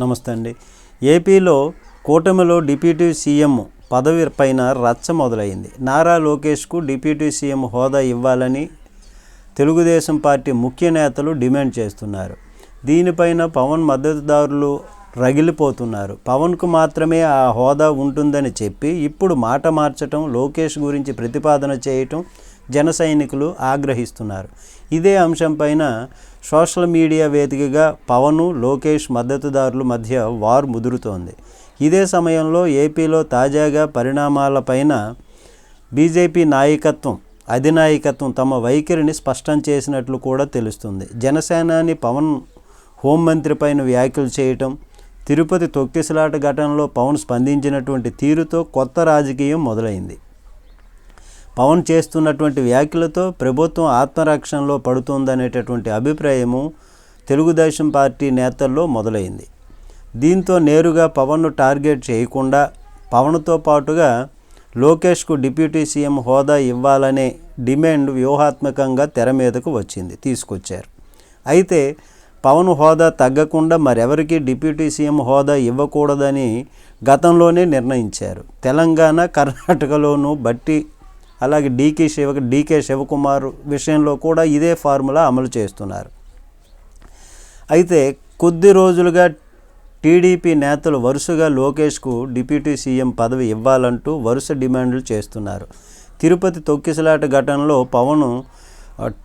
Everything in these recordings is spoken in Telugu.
నమస్తే అండి. ఏపీలో కూటమిలో డిప్యూటీ సీఎం పదవి పైన రచ్చ మొదలైంది. నారా లోకేష్కు డిప్యూటీ సీఎం హోదా ఇవ్వాలని తెలుగుదేశం పార్టీ ముఖ్య నేతలు డిమాండ్ చేస్తున్నారు. దీనిపైన పవన్ మద్దతుదారులు రగిలిపోతున్నారు. పవన్కు మాత్రమే ఆ హోదా ఉంటుందని చెప్పి ఇప్పుడు మాట మార్చటం లోకేష్ గురించి ప్రతిపాదన చేయటం జన సైనికులు ఆగ్రహిస్తున్నారు. ఇదే అంశంపైన సోషల్ మీడియా వేదికగా పవన్ లోకేష్ మద్దతుదారుల మధ్య వార్ ముదురుతోంది. ఇదే సమయంలో ఏపీలో తాజాగా పరిణామాలపైన బీజేపీ నాయకత్వం అధినాయకత్వం తమ వైఖరిని స్పష్టం చేసినట్లు కూడా తెలుస్తుంది. జనసేనాని పవన్ హోంమంత్రి పైన వ్యాఖ్యలు చేయటం తిరుపతి తొక్కిసలాట ఘటనలో పవన్ స్పందించినటువంటి తీరుతో కొత్త రాజకీయం మొదలైంది. పవన్ చేస్తున్నటువంటి వ్యాఖ్యలతో ప్రభుత్వం ఆత్మరక్షణలో పడుతుందనేటటువంటి అభిప్రాయము తెలుగుదేశం పార్టీ నేతల్లో మొదలైంది. దీంతో నేరుగా పవన్ను టార్గెట్ చేయకుండా పవన్తో పాటుగా లోకేష్కు డిప్యూటీ సీఎం హోదా ఇవ్వాలనే డిమాండ్ వ్యూహాత్మకంగా తెర మీదకు వచ్చింది తీసుకొచ్చారు. అయితే పవన్ హోదా తగ్గకుండా మరెవరికి డిప్యూటీ సీఎం హోదా ఇవ్వకూడదని గతంలోనే నిర్ణయించారు. తెలంగాణ కర్ణాటకలోనూ బట్టి అలాగే డీకే శివ డీకే శివకుమార్ విషయంలో కూడా ఇదే ఫార్ములా అమలు చేస్తున్నారు. అయితే కొద్ది రోజులుగా టీడీపీ నేతలు వరుసగా లోకేష్కు డిప్యూటీ సీఎం పదవి ఇవ్వాలంటూ వరుస డిమాండ్లు చేస్తున్నారు. తిరుపతి తొక్కిసలాట ఘటనలో పవన్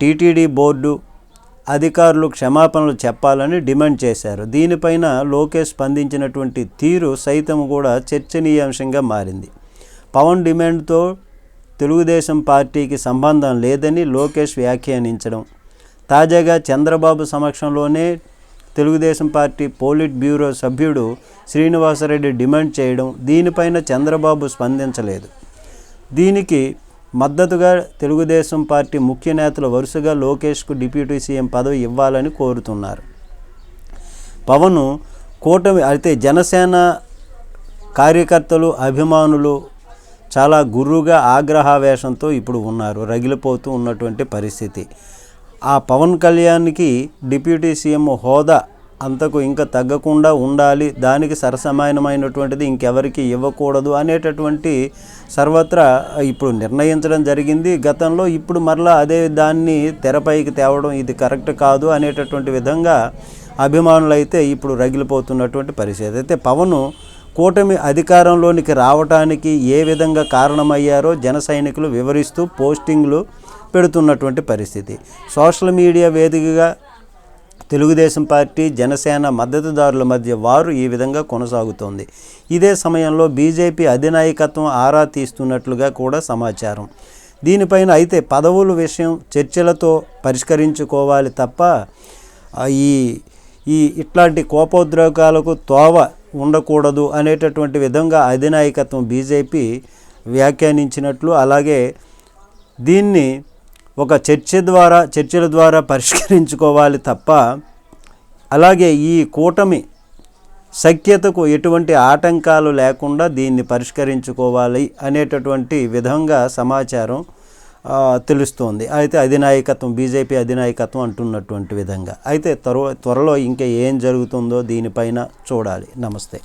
టీటీడీ బోర్డు అధికారులు క్షమాపణలు చెప్పాలని డిమాండ్ చేశారు. దీనిపైన లోకేష్ స్పందించినటువంటి తీరు సైతం కూడా చర్చనీయాంశంగా మారింది. పవన్ డిమాండ్తో తెలుగుదేశం పార్టీకి సంబంధం లేదని లోకేష్ వ్యాఖ్యానించడం తాజాగా చంద్రబాబు సమక్షంలోనే తెలుగుదేశం పార్టీ పోలిట్ బ్యూరో సభ్యుడు శ్రీనివాసరెడ్డి డిమాండ్ చేయడం దీనిపైన చంద్రబాబు స్పందించలేదు. దీనికి మద్దతుగా తెలుగుదేశం పార్టీ ముఖ్య నేతలు వరుసగా లోకేష్కు డిప్యూటీ సీఎం పదవి ఇవ్వాలని కోరుతున్నారు. పవన్ కూటమి అయితే జనసేన కార్యకర్తలు అభిమానులు చాలా గుర్రుగా ఆగ్రహావేశంతో ఇప్పుడు ఉన్నారు రగిలిపోతూ ఉన్నటువంటి పరిస్థితి. ఆ పవన్ కళ్యాణ్కి డిప్యూటీ సీఎం హోదా అంతకు ఇంకా తగ్గకుండా ఉండాలి దానికి సరసమానమైనటువంటిది ఇంకెవరికి ఇవ్వకూడదు అనేటటువంటి సర్వత్రా ఇప్పుడు నిర్ణయించడం జరిగింది. గతంలో ఇప్పుడు మరలా అదే దాన్ని తెరపైకి తేవడం ఇది కరెక్ట్ కాదు అనేటటువంటి విధంగా అభిమానులు అయితే ఇప్పుడు రగిలిపోతున్నటువంటి పరిస్థితి. అయితే పవన్ కూటమి అధికారంలోనికి రావటానికి ఏ విధంగా కారణమయ్యారో జన సైనికులు వివరిస్తూ పోస్టింగ్లు పెడుతున్నటువంటి పరిస్థితి. సోషల్ మీడియా వేదికగా తెలుగుదేశం పార్టీ జనసేన మద్దతుదారుల మధ్య వారు ఈ విధంగా కొనసాగుతోంది. ఇదే సమయంలో బీజేపీ అధినాయకత్వం ఆరా తీస్తున్నట్లుగా కూడా సమాచారం. దీనిపైన అయితే పదవుల విషయం చర్చలతో పరిష్కరించుకోవాలి తప్ప ఈ ఈ ఇట్లాంటి కోపోద్రేకాలకు తోవ ఉండకూడదు అనేటటువంటి విధంగా అధినాయకత్వం బీజేపీ వ్యాఖ్యానించినట్లు అలాగే దీన్ని ఒక చర్చ ద్వారా చర్చల ద్వారా పరిష్కరించుకోవాలి తప్ప అలాగే ఈ కూటమి సఖ్యతకు ఎటువంటి ఆటంకాలు లేకుండా దీన్ని పరిష్కరించుకోవాలి అనేటటువంటి విధంగా సమాచారం తెలుస్తోంది. అయితే అధినాయకత్వం బీజేపీ అధినాయకత్వం అంటున్నటువంటి విధంగా. అయితే త్వర త్వరలో ఇంకా ఏం జరుగుతుందో దీనిపైన చూడాలి. నమస్తే.